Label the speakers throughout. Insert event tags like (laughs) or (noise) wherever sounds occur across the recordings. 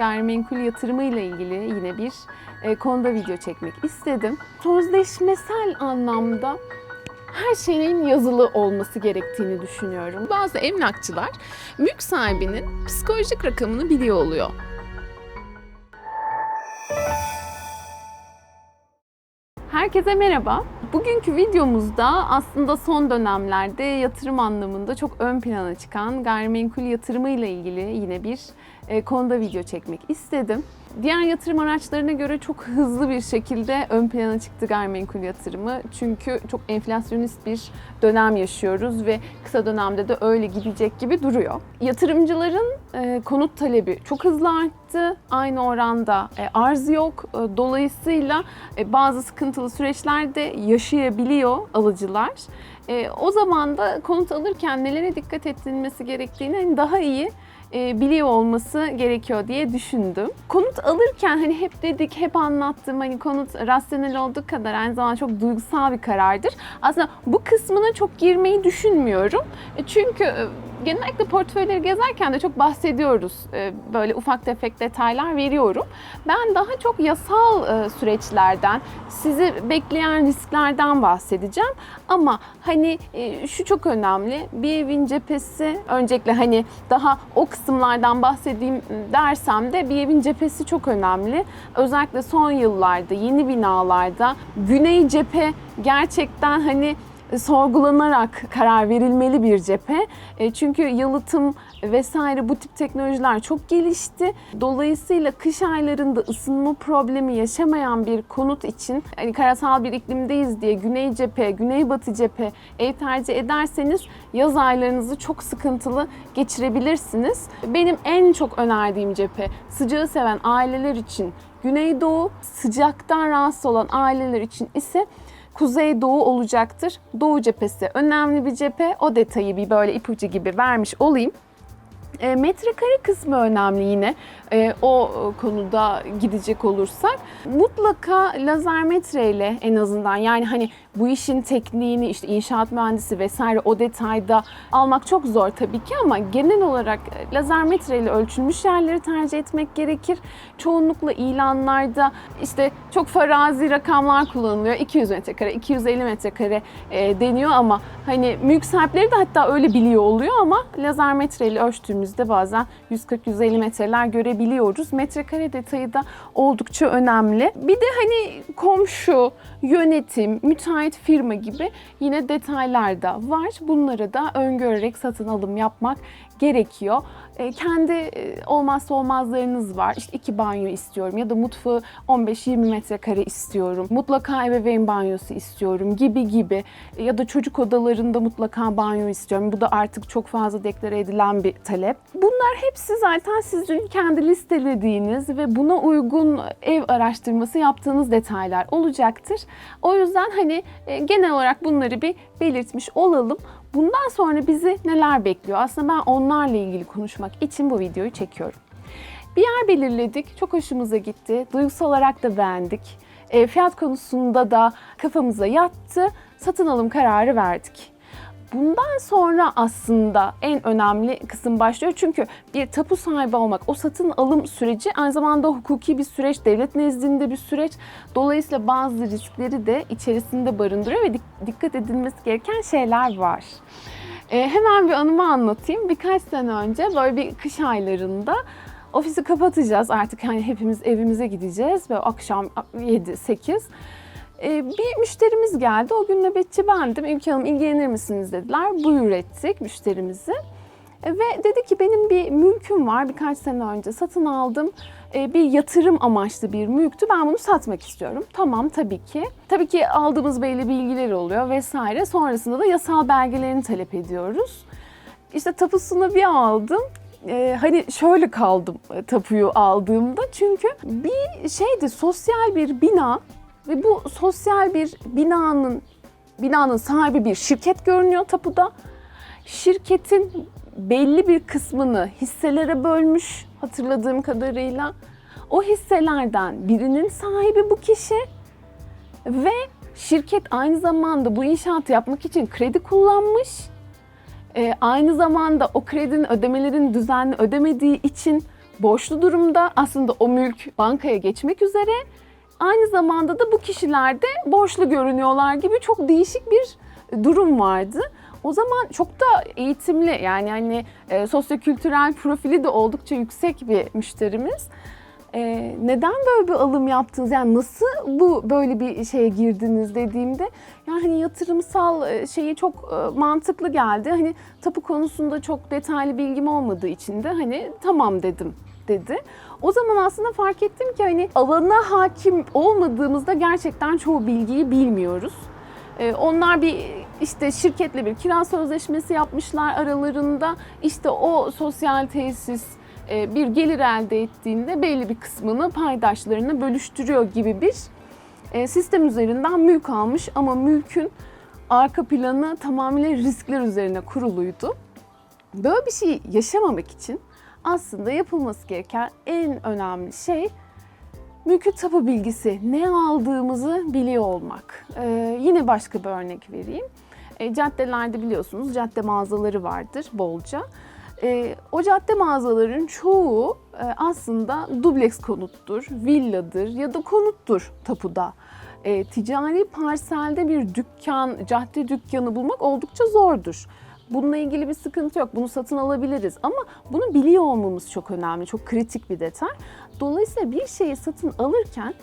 Speaker 1: gayrimenkul yatırımı ile ilgili yine bir e, konuda video çekmek istedim. Sözleşmesel anlamda her şeyin yazılı olması gerektiğini düşünüyorum. Bazı emlakçılar mülk sahibinin psikolojik rakamını biliyor oluyor. Herkese merhaba. Bugünkü videomuzda aslında son dönemlerde yatırım anlamında çok ön plana çıkan gayrimenkul yatırımı ile ilgili yine bir konuda video çekmek istedim. Diğer yatırım araçlarına göre çok (laughs) hızlı bir şekilde ön plana çıktı gayrimenkul yatırımı. Çünkü çok enflasyonist bir dönem yaşıyoruz ve kısa dönemde de öyle gidecek gibi duruyor. Yatırımcıların e, konut talebi çok hızlı arttı. Aynı oranda e, arz yok. E, dolayısıyla e, bazı sıkıntılı süreçlerde yaşayabiliyor alıcılar. E, o zaman da konut alırken nelere dikkat edilmesi gerektiğini daha iyi e, biliyor olması gerekiyor diye düşündüm. Konut alırken hani hep dedik, hep anlattım hani konut rasyonel olduğu kadar aynı zamanda çok duygusal bir karardır. Aslında bu kısmına çok girmeyi düşünmüyorum. E, Çünkü e, genellikle portföyleri gezerken de çok bahsediyoruz. E, Böyle ufak tefek detaylar veriyorum. Ben daha çok yasal e, süreçlerden, sizi bekleyen risklerden bahsedeceğim. Ama hani e, şu çok önemli. Bir evin cephesi öncelikle hani daha o kısımlardan bahsedeyim dersem de bir evin cephesi çok önemli. Özellikle son yıllarda yeni binalarda güney cephe gerçekten hani sorgulanarak karar verilmeli bir cephe. E, Çünkü yalıtım vesaire bu tip teknolojiler çok gelişti. Dolayısıyla kış aylarında ısınma problemi yaşamayan bir konut için hani karasal bir iklimdeyiz diye güney cephe, güneybatı cephe ev tercih ederseniz yaz aylarınızı çok sıkıntılı geçirebilirsiniz. Benim en çok önerdiğim cephe sıcağı seven aileler için Güneydoğu, sıcaktan rahatsız olan aileler için ise Kuzeydoğu olacaktır. Doğu cephesi önemli bir cephe. O detayı bir böyle ipucu gibi vermiş olayım. E, metrekare kısmı önemli yine e, o konuda gidecek olursak. Mutlaka lazer metreyle en azından yani hani bu işin tekniğini işte inşaat mühendisi vesaire o detayda almak çok zor tabii ki ama genel olarak lazer metreyle ölçülmüş yerleri tercih etmek gerekir. Çoğunlukla ilanlarda işte çok farazi rakamlar kullanılıyor. 200 metrekare, 250 metrekare e, deniyor ama hani mülk sahipleri de hatta öyle biliyor oluyor ama lazer metreyle ölçtüğümüzde bazen 140-150 metreler görebiliyoruz. Metrekare detayı da oldukça önemli. Bir de hani komşu, yönetim, müteahhit firma gibi yine detaylar da var. Bunları da öngörerek satın alım yapmak gerekiyor. E, kendi e, olmazsa olmazlarınız var. İşte iki banyo istiyorum ya da mutfağı 15-20 metrekare istiyorum. Mutlaka ebeveyn banyosu istiyorum gibi gibi. E, Ya da çocuk odalarında mutlaka banyo istiyorum. Bu da artık çok fazla deklare edilen bir talep. Bunlar hepsi zaten sizin kendi listelediğiniz ve buna uygun ev araştırması yaptığınız detaylar olacaktır. O yüzden hani e, genel olarak bunları bir belirtmiş olalım. Bundan sonra bizi neler bekliyor? Aslında ben onlarla ilgili konuşmak için bu videoyu çekiyorum. Bir yer belirledik, çok hoşumuza gitti. Duygusal olarak da beğendik. E, fiyat konusunda da kafamıza yattı. Satın alım kararı verdik. Bundan sonra aslında en önemli kısım başlıyor. Çünkü bir tapu sahibi olmak, o satın alım süreci aynı zamanda hukuki bir süreç, devlet nezdinde bir süreç. Dolayısıyla bazı riskleri de içerisinde barındırıyor ve dik- dikkat edilmesi gereken şeyler var. Ee, hemen bir anımı anlatayım. Birkaç sene önce böyle bir kış aylarında ofisi kapatacağız artık hani hepimiz evimize gideceğiz ve akşam 7-8. Ee, bir müşterimiz geldi. O gün nöbetçi bendim. Ülke Hanım ilgilenir misiniz dediler. Buyur ettik müşterimizi. E, Ve dedi ki benim bir mülküm var. Birkaç sene önce satın aldım. E, Bir yatırım amaçlı bir mülktü. Ben bunu satmak istiyorum. Tamam tabii ki. Tabii ki aldığımız belli bilgiler oluyor vesaire. Sonrasında da yasal belgelerini talep ediyoruz. İşte tapusunu bir aldım. Ee, hani şöyle kaldım e, tapuyu aldığımda çünkü bir şeydi sosyal bir bina ve bu sosyal bir binanın binanın sahibi bir şirket görünüyor tapuda. Şirketin belli bir kısmını hisselere bölmüş hatırladığım kadarıyla. O hisselerden birinin sahibi bu kişi ve şirket aynı zamanda bu inşaatı yapmak için kredi kullanmış. Ee, aynı zamanda o kredinin ödemelerini düzenli ödemediği için borçlu durumda. Aslında o mülk bankaya geçmek üzere. Aynı zamanda da bu kişiler de borçlu görünüyorlar gibi çok değişik bir durum vardı. O zaman çok da eğitimli yani hani e, sosyokültürel profili de oldukça yüksek bir müşterimiz. E, neden böyle bir alım yaptınız? Yani nasıl bu böyle bir şeye girdiniz dediğimde yani hani yatırımsal e, şeyi çok e, mantıklı geldi. Hani tapu konusunda çok detaylı bilgim olmadığı için de hani tamam dedim dedi. O zaman aslında fark ettim ki hani alana hakim olmadığımızda gerçekten çoğu bilgiyi bilmiyoruz. Ee, Onlar bir işte şirketle bir kira sözleşmesi yapmışlar aralarında. İşte o sosyal tesis e, bir gelir elde ettiğinde belli bir kısmını paydaşlarına bölüştürüyor gibi bir e, sistem üzerinden mülk almış ama mülkün arka planı tamamıyla riskler üzerine kuruluydu. Böyle bir şey yaşamamak için aslında yapılması gereken en önemli şey mülkü tapu bilgisi, ne aldığımızı biliyor olmak. Ee, yine başka bir örnek vereyim. E, caddelerde biliyorsunuz cadde mağazaları vardır bolca. E, o cadde mağazaların çoğu e, aslında dubleks konuttur, villadır ya da konuttur tapuda. E, ticari parselde bir dükkan, cadde dükkanı bulmak oldukça zordur. Bununla ilgili bir sıkıntı yok. Bunu satın alabiliriz ama bunu biliyor olmamız çok önemli, çok kritik bir detay. Dolayısıyla bir şeyi satın alırken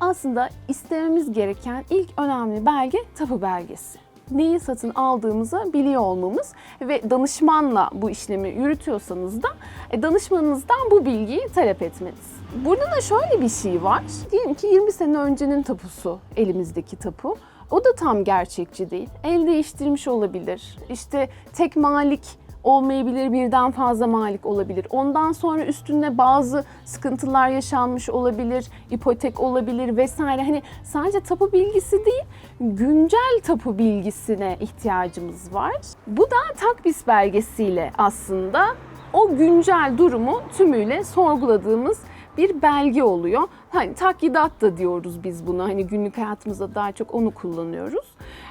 Speaker 1: aslında istememiz gereken ilk önemli belge tapu belgesi. Neyi satın aldığımızı biliyor olmamız ve danışmanla bu işlemi yürütüyorsanız da e, danışmanınızdan bu bilgiyi talep etmeniz. Burada da şöyle bir şey var. Diyelim ki 20 sene öncenin tapusu elimizdeki tapu. O da tam gerçekçi değil. El değiştirmiş olabilir. İşte tek malik olmayabilir, birden fazla malik olabilir. Ondan sonra üstünde bazı sıkıntılar yaşanmış olabilir, ipotek olabilir vesaire. Hani sadece tapu bilgisi değil, güncel tapu bilgisine ihtiyacımız var. Bu da takbis belgesiyle aslında o güncel durumu tümüyle sorguladığımız bir belge oluyor. Hani takyidat da diyoruz biz buna. Hani günlük hayatımızda daha çok onu kullanıyoruz.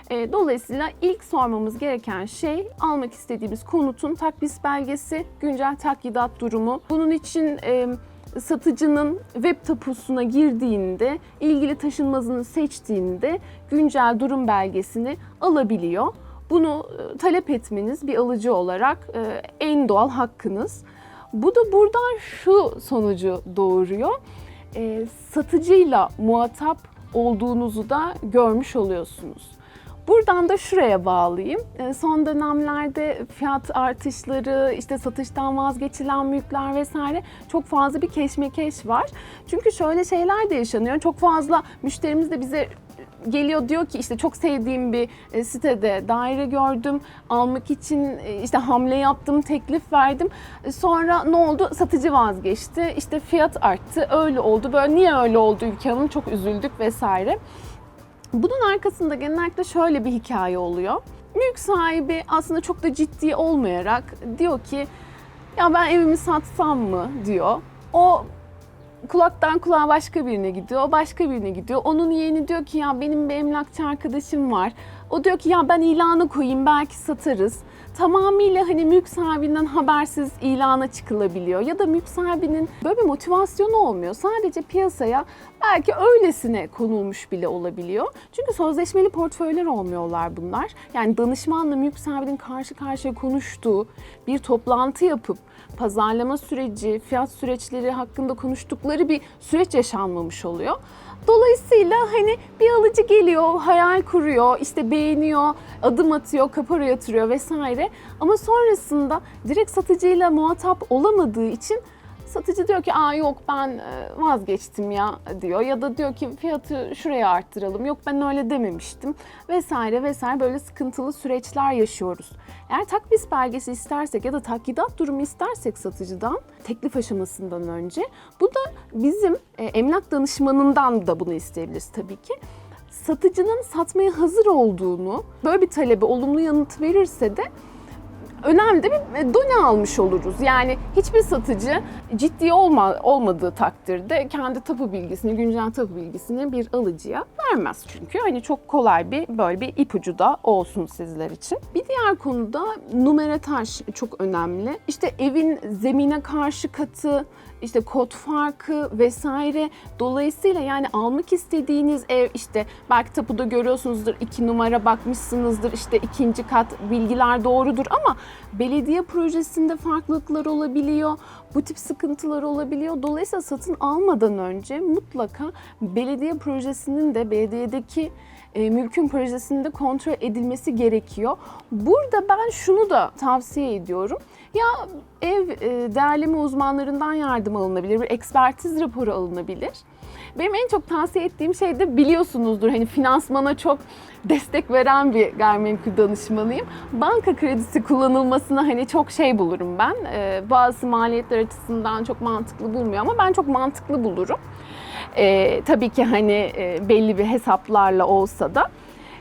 Speaker 1: E, dolayısıyla ilk sormamız gereken şey almak istediğimiz konutun takbis belgesi, güncel takyidat durumu. Bunun için e, satıcının web tapusuna girdiğinde, ilgili taşınmazını seçtiğinde güncel durum belgesini alabiliyor. Bunu e, talep etmeniz bir alıcı olarak e, en doğal hakkınız. Bu da buradan şu sonucu doğuruyor. E, satıcıyla muhatap olduğunuzu da görmüş oluyorsunuz. Buradan da şuraya bağlayayım. E, Son dönemlerde fiyat artışları, işte satıştan vazgeçilen mülkler vesaire çok fazla bir keşmekeş var. Çünkü şöyle şeyler de yaşanıyor. Çok fazla müşterimiz de bize geliyor diyor ki işte çok sevdiğim bir e, sitede daire gördüm. Almak için e, işte hamle yaptım, teklif verdim. E, Sonra ne oldu? Satıcı vazgeçti. İşte fiyat arttı. Öyle oldu. Böyle niye öyle oldu Ülke Hanım? Çok üzüldük vesaire. Bunun arkasında genellikle şöyle bir hikaye oluyor. Mülk sahibi aslında çok da ciddi olmayarak diyor ki ya ben evimi satsam mı diyor. O kulaktan kulağa başka birine gidiyor, o başka birine gidiyor. Onun yeğeni diyor ki ya benim bir emlakçı arkadaşım var. O diyor ki ya ben ilanı koyayım belki satarız. Tamamıyla hani mülk sahibinden habersiz ilana çıkılabiliyor. Ya da mülk sahibinin böyle bir motivasyonu olmuyor. Sadece piyasaya belki öylesine konulmuş bile olabiliyor. Çünkü sözleşmeli portföyler olmuyorlar bunlar. Yani danışmanla mülk sahibinin karşı karşıya konuştuğu bir toplantı yapıp pazarlama süreci, fiyat süreçleri hakkında konuştukları bir süreç yaşanmamış oluyor. Dolayısıyla hani bir alıcı geliyor, hayal kuruyor, işte beğeniyor, adım atıyor, kapora yatırıyor vesaire. Ama sonrasında direkt satıcıyla muhatap olamadığı için satıcı diyor ki aa yok ben e, vazgeçtim ya diyor. Ya da diyor ki fiyatı şuraya arttıralım. Yok ben öyle dememiştim. Vesaire vesaire böyle sıkıntılı süreçler yaşıyoruz. Eğer takvis belgesi istersek ya da takyidat durumu istersek satıcıdan teklif aşamasından önce bu da bizim e, emlak danışmanından da bunu isteyebiliriz tabii ki. Satıcının satmaya hazır olduğunu, böyle bir talebe olumlu yanıt verirse de önemli de bir done almış oluruz. Yani hiçbir satıcı ciddi olma, olmadığı takdirde kendi tapu bilgisini, güncel tapu bilgisini bir alıcıya vermez çünkü. Hani çok kolay bir böyle bir ipucu da olsun sizler için. Bir diğer konuda numarataj çok önemli. İşte evin zemine karşı katı, işte kod farkı vesaire. Dolayısıyla yani almak istediğiniz ev işte belki tapuda görüyorsunuzdur iki numara bakmışsınızdır işte ikinci kat bilgiler doğrudur ama belediye projesinde farklılıklar olabiliyor. Bu tip sıkıntılar olabiliyor. Dolayısıyla satın almadan önce mutlaka belediye projesinin de belediyedeki e, mülkün projesinde kontrol edilmesi gerekiyor. Burada ben şunu da tavsiye ediyorum. Ya ev e, değerleme uzmanlarından yardım alınabilir, bir ekspertiz raporu alınabilir. Benim en çok tavsiye ettiğim şey de biliyorsunuzdur hani finansmana çok destek veren bir gayrimenkul danışmanıyım. Banka kredisi kullanılmasına hani çok şey bulurum ben. Ee, bazı maliyetler açısından çok mantıklı bulmuyor ama ben çok mantıklı bulurum. Ee, tabii ki hani e, belli bir hesaplarla olsa da.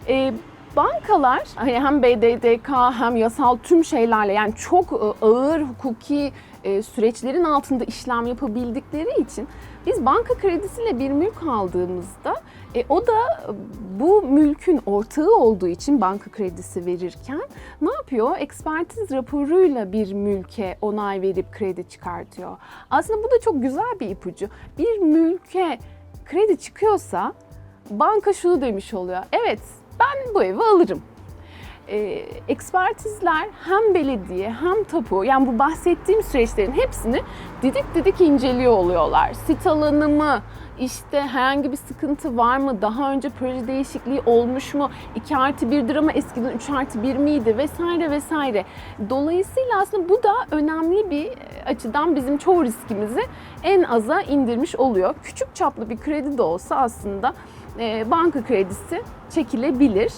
Speaker 1: Ee, bankalar hani hem BDDK hem yasal tüm şeylerle yani çok e, ağır hukuki e, süreçlerin altında işlem yapabildikleri için biz banka kredisiyle bir mülk aldığımızda e, o da bu mülkün ortağı olduğu için banka kredisi verirken ne yapıyor? Ekspertiz raporuyla bir mülke onay verip kredi çıkartıyor. Aslında bu da çok güzel bir ipucu. Bir mülke kredi çıkıyorsa banka şunu demiş oluyor. Evet ben bu evi alırım. E, ekspertizler hem belediye hem tapu yani bu bahsettiğim süreçlerin hepsini didik didik inceliyor oluyorlar. Sit alanı mı, işte herhangi bir sıkıntı var mı, daha önce proje değişikliği olmuş mu, 2 artı 1'dir ama eskiden 3 artı 1 miydi vesaire vesaire. Dolayısıyla aslında bu da önemli bir açıdan bizim çoğu riskimizi en aza indirmiş oluyor. Küçük çaplı bir kredi de olsa aslında e, banka kredisi çekilebilir.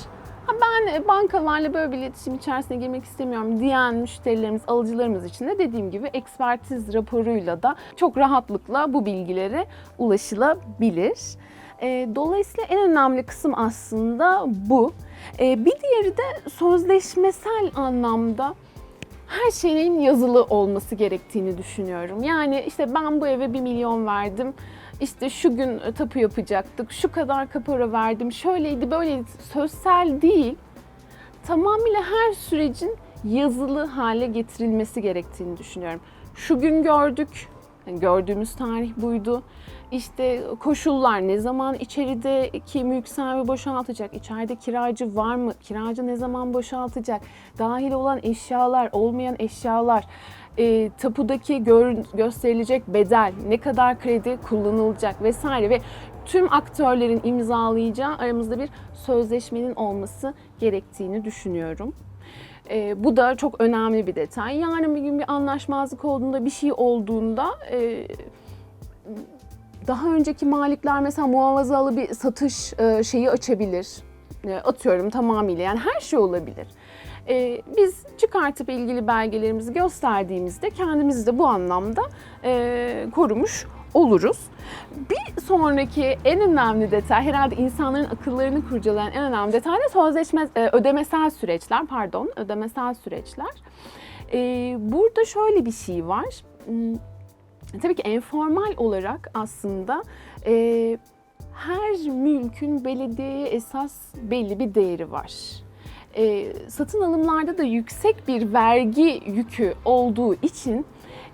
Speaker 1: Ben e, bankalarla böyle bir iletişim içerisine girmek istemiyorum diyen müşterilerimiz, alıcılarımız için de dediğim gibi ekspertiz raporuyla da çok rahatlıkla bu bilgilere ulaşılabilir. E, Dolayısıyla en önemli kısım aslında bu. E, Bir diğeri de sözleşmesel anlamda her şeyin yazılı olması gerektiğini düşünüyorum. Yani işte ben bu eve 1 milyon verdim. İşte şu gün tapu yapacaktık, şu kadar kapora verdim, şöyleydi böyleydi. Sözsel değil, tamamıyla her sürecin yazılı hale getirilmesi gerektiğini düşünüyorum. Şu gün gördük, yani gördüğümüz tarih buydu. İşte koşullar ne zaman içerideki mülk sahibi boşaltacak, içeride kiracı var mı, kiracı ne zaman boşaltacak, dahil olan eşyalar, olmayan eşyalar, e, tapudaki gör, gösterilecek bedel, ne kadar kredi kullanılacak vesaire ve tüm aktörlerin imzalayacağı aramızda bir sözleşmenin olması gerektiğini düşünüyorum. E, bu da çok önemli bir detay. Yarın bir gün bir anlaşmazlık olduğunda, bir şey olduğunda e, daha önceki malikler mesela muhafazalı bir satış e, şeyi açabilir. E, atıyorum tamamıyla yani her şey olabilir. E, biz çıkartıp ilgili belgelerimizi gösterdiğimizde kendimizi de bu anlamda e, korumuş oluruz. Bir sonraki en önemli detay herhalde insanların akıllarını kurcalayan en önemli detay da sözleşme e, ödemesel süreçler pardon ödemesel süreçler. E, burada şöyle bir şey var. Hmm, Tabii ki enformal olarak aslında e, her mülkün belediyeye esas belli bir değeri var. E, satın alımlarda da yüksek bir vergi yükü olduğu için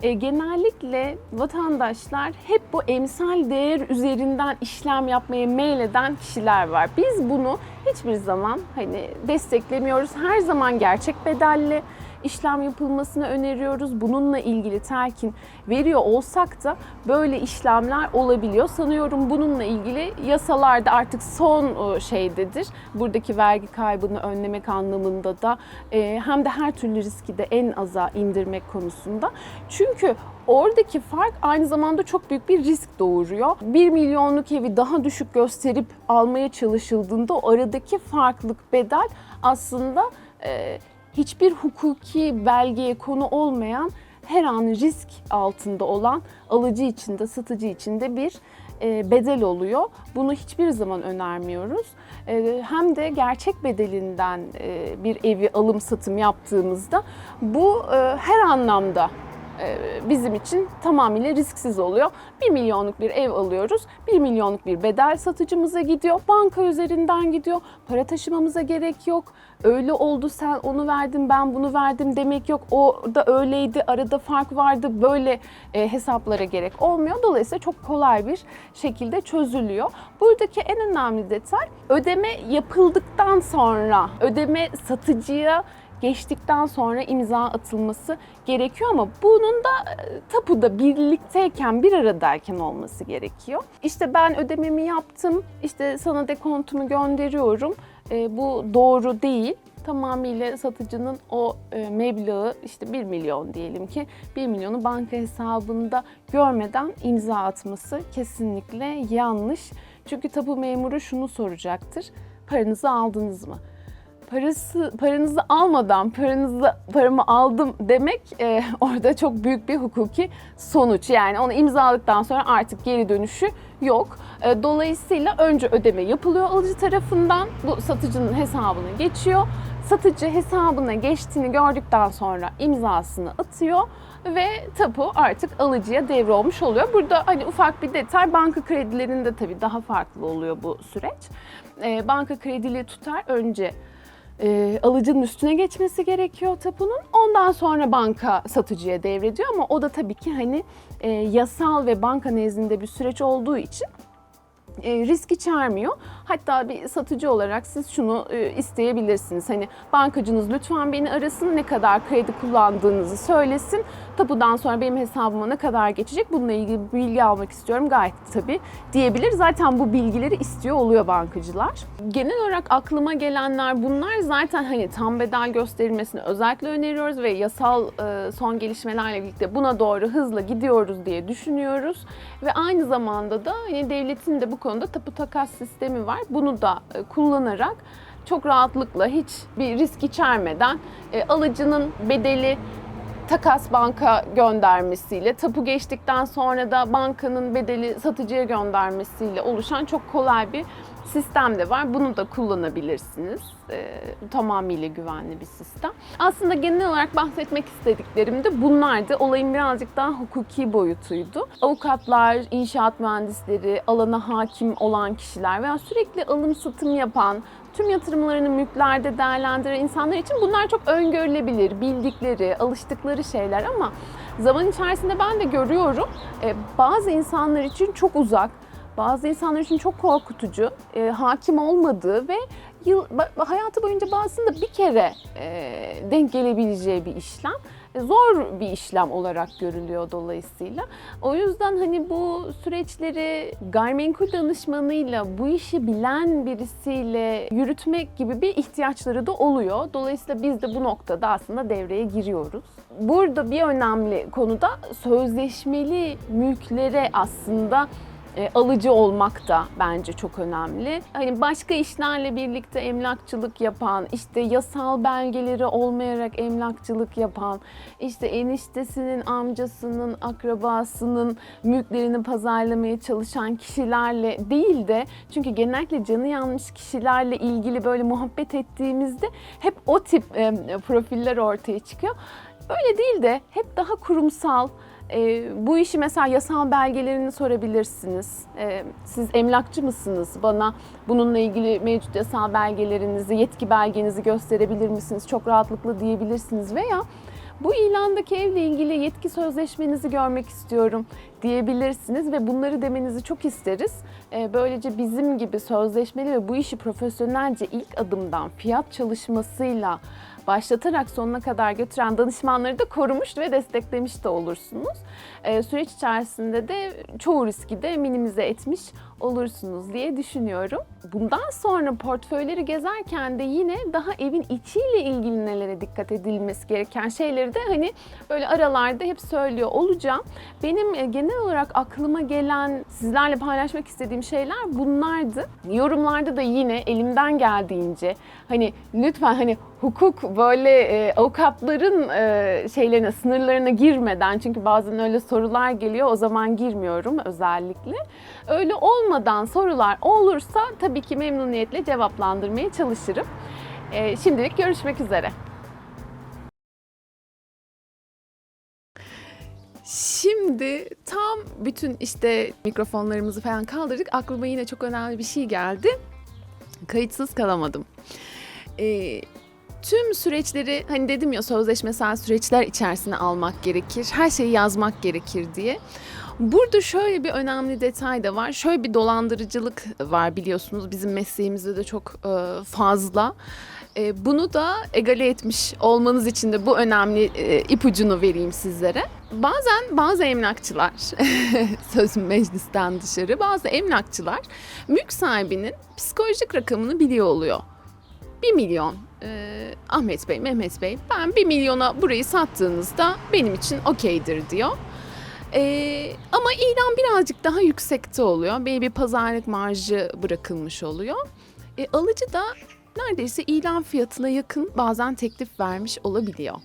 Speaker 1: e, genellikle vatandaşlar hep bu emsal değer üzerinden işlem yapmaya meyleden kişiler var. Biz bunu hiçbir zaman hani desteklemiyoruz. Her zaman gerçek bedelli işlem yapılmasını öneriyoruz. Bununla ilgili telkin veriyor olsak da böyle işlemler olabiliyor. Sanıyorum bununla ilgili yasalarda artık son şeydedir. Buradaki vergi kaybını önlemek anlamında da e, hem de her türlü riski de en aza indirmek konusunda. Çünkü Oradaki fark aynı zamanda çok büyük bir risk doğuruyor. 1 milyonluk evi daha düşük gösterip almaya çalışıldığında o aradaki farklılık bedel aslında e, hiçbir hukuki belgeye konu olmayan her an risk altında olan alıcı için de satıcı için de bir e, bedel oluyor. Bunu hiçbir zaman önermiyoruz. E, hem de gerçek bedelinden e, bir evi alım satım yaptığımızda bu her anlamda bizim için tamamıyla risksiz oluyor. 1 milyonluk bir ev alıyoruz. 1 milyonluk bir bedel satıcımıza gidiyor. Banka üzerinden gidiyor. Para taşımamıza gerek yok. Öyle oldu sen onu verdin ben bunu verdim demek yok. O da öyleydi arada fark vardı böyle e, hesaplara gerek olmuyor. Dolayısıyla çok kolay bir şekilde çözülüyor. Buradaki en önemli detay ödeme yapıldıktan sonra ödeme satıcıya geçtikten sonra imza atılması gerekiyor ama bunun da e, tapuda birlikteyken bir aradayken olması gerekiyor. İşte ben ödememi yaptım, işte sana dekontumu gönderiyorum. E, bu doğru değil. Tamamıyla satıcının o e, meblağı işte 1 milyon diyelim ki 1 milyonu banka hesabında görmeden imza atması kesinlikle yanlış. Çünkü tapu memuru şunu soracaktır. Paranızı aldınız mı? Parası paranızı almadan paranızı paramı aldım demek e, (laughs) orada çok büyük bir hukuki sonuç. Yani onu imzaladıktan sonra artık geri dönüşü yok. E, dolayısıyla önce ödeme yapılıyor alıcı tarafından. Bu satıcının hesabına geçiyor. Satıcı hesabına geçtiğini gördükten sonra imzasını atıyor ve tapu artık alıcıya devrolmuş oluyor. Burada hani ufak bir detay banka kredilerinde tabii daha farklı oluyor bu süreç. E, banka kredili tutar önce e, alıcının üstüne geçmesi gerekiyor tapunun. Ondan sonra banka satıcıya devrediyor ama o da tabii ki hani e, yasal ve banka nezdinde bir süreç olduğu için e, risk içermiyor. Hatta bir satıcı olarak siz şunu e, isteyebilirsiniz. Hani bankacınız lütfen beni arasın, ne kadar kredi kullandığınızı söylesin. Tapudan sonra benim hesabıma ne kadar geçecek bununla ilgili bilgi almak istiyorum gayet tabii diyebilir. Zaten bu bilgileri istiyor oluyor bankacılar. Genel olarak aklıma gelenler bunlar zaten hani tam bedel gösterilmesini özellikle öneriyoruz ve yasal e, son gelişmelerle birlikte buna doğru hızla gidiyoruz diye düşünüyoruz. Ve aynı zamanda da hani devletin de bu konuda tapu takas sistemi var. Bunu da e, kullanarak çok rahatlıkla hiç bir risk içermeden e, alıcının bedeli takas banka göndermesiyle, tapu geçtikten sonra da bankanın bedeli satıcıya göndermesiyle oluşan çok kolay bir sistem de var. Bunu da kullanabilirsiniz. Ee, tamamıyla güvenli bir sistem. Aslında genel olarak bahsetmek istediklerim de bunlardı. Olayın birazcık daha hukuki boyutuydu. Avukatlar, inşaat mühendisleri, alana hakim olan kişiler veya sürekli alım satım yapan, tüm yatırımlarını mülklerde değerlendiren insanlar için bunlar çok öngörülebilir, bildikleri, alıştıkları şeyler ama zaman içerisinde ben de görüyorum e, bazı insanlar için çok uzak, bazı insanlar için çok korkutucu, e, hakim olmadığı ve yıl hayatı boyunca bazısında bir kere e, denk gelebileceği bir işlem. E, Zor bir işlem olarak görülüyor dolayısıyla. O yüzden hani bu süreçleri gayrimenkul danışmanıyla bu işi bilen birisiyle yürütmek gibi bir ihtiyaçları da oluyor. Dolayısıyla biz de bu noktada aslında devreye giriyoruz. Burada bir önemli konuda sözleşmeli mülklere aslında e, alıcı olmak da bence çok önemli. Hani başka işlerle birlikte emlakçılık yapan, işte yasal belgeleri olmayarak emlakçılık yapan, işte eniştesinin, amcasının, akrabasının mülklerini pazarlamaya çalışan kişilerle değil de çünkü genellikle canı yanmış kişilerle ilgili böyle muhabbet ettiğimizde hep o tip profiller ortaya çıkıyor. Öyle değil de hep daha kurumsal, e, bu işi mesela yasal belgelerini sorabilirsiniz. E, siz emlakçı mısınız? Bana bununla ilgili mevcut yasal belgelerinizi, yetki belgenizi gösterebilir misiniz? Çok rahatlıkla diyebilirsiniz veya bu ilandaki evle ilgili yetki sözleşmenizi görmek istiyorum diyebilirsiniz ve bunları demenizi çok isteriz. E, böylece bizim gibi sözleşmeli ve bu işi profesyonelce ilk adımdan fiyat çalışmasıyla başlatarak sonuna kadar götüren danışmanları da korumuş ve desteklemiş de olursunuz. Ee, süreç içerisinde de çoğu riski de minimize etmiş olursunuz diye düşünüyorum. Bundan sonra portföyleri gezerken de yine daha evin içiyle ilgili nelere dikkat edilmesi gereken şeyleri de hani böyle aralarda hep söylüyor olacağım. Benim e, genel olarak aklıma gelen sizlerle paylaşmak istediğim şeyler bunlardı. Yorumlarda da yine elimden geldiğince hani lütfen hani hukuk böyle e, avukatların e, şeylerine sınırlarına girmeden çünkü bazen öyle sorular geliyor o zaman girmiyorum özellikle. Öyle olmadan sorular olursa tabii ki memnuniyetle cevaplandırmaya çalışırım. E, şimdilik görüşmek üzere. Şimdi tam bütün işte mikrofonlarımızı falan kaldırdık. Aklıma yine çok önemli bir şey geldi. Kayıtsız kalamadım. Ee, tüm süreçleri hani dedim ya sözleşmesel süreçler içerisine almak gerekir. Her şeyi yazmak gerekir diye. Burada şöyle bir önemli detay da var. Şöyle bir dolandırıcılık var biliyorsunuz. Bizim mesleğimizde de çok e, fazla. E, bunu da egale etmiş olmanız için de bu önemli e, ipucunu vereyim sizlere. Bazen bazı emlakçılar, (laughs) söz meclisten dışarı, bazı emlakçılar mülk sahibinin psikolojik rakamını biliyor oluyor. 1 milyon e, Ahmet Bey, Mehmet Bey ben 1 milyona burayı sattığınızda benim için okeydir diyor. E, ama ilan birazcık daha yüksekte oluyor. Belli bir pazarlık marjı bırakılmış oluyor. E, alıcı da neredeyse ilan fiyatına yakın bazen teklif vermiş olabiliyor.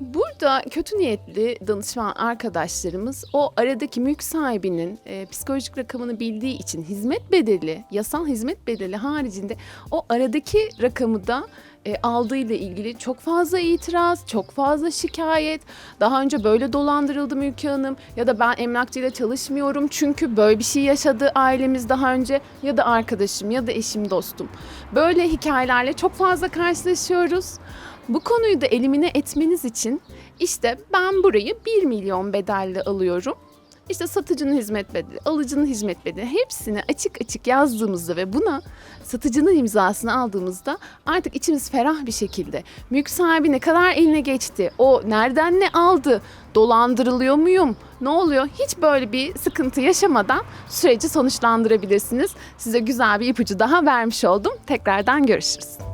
Speaker 1: Burada kötü niyetli danışman arkadaşlarımız o aradaki mülk sahibinin e, psikolojik rakamını bildiği için hizmet bedeli, yasal hizmet bedeli haricinde o aradaki rakamı da e, aldığıyla ilgili çok fazla itiraz, çok fazla şikayet. Daha önce böyle dolandırıldı Mülki Hanım ya da ben emlakçıyla çalışmıyorum çünkü böyle bir şey yaşadı ailemiz daha önce ya da arkadaşım ya da eşim dostum. Böyle hikayelerle çok fazla karşılaşıyoruz. Bu konuyu da elimine etmeniz için işte ben burayı 1 milyon bedelle alıyorum. İşte satıcının hizmet bedeli, alıcının hizmet bedeli hepsini açık açık yazdığımızda ve buna satıcının imzasını aldığımızda artık içimiz ferah bir şekilde mülk sahibi ne kadar eline geçti, o nereden ne aldı, dolandırılıyor muyum, ne oluyor hiç böyle bir sıkıntı yaşamadan süreci sonuçlandırabilirsiniz. Size güzel bir ipucu daha vermiş oldum. Tekrardan görüşürüz.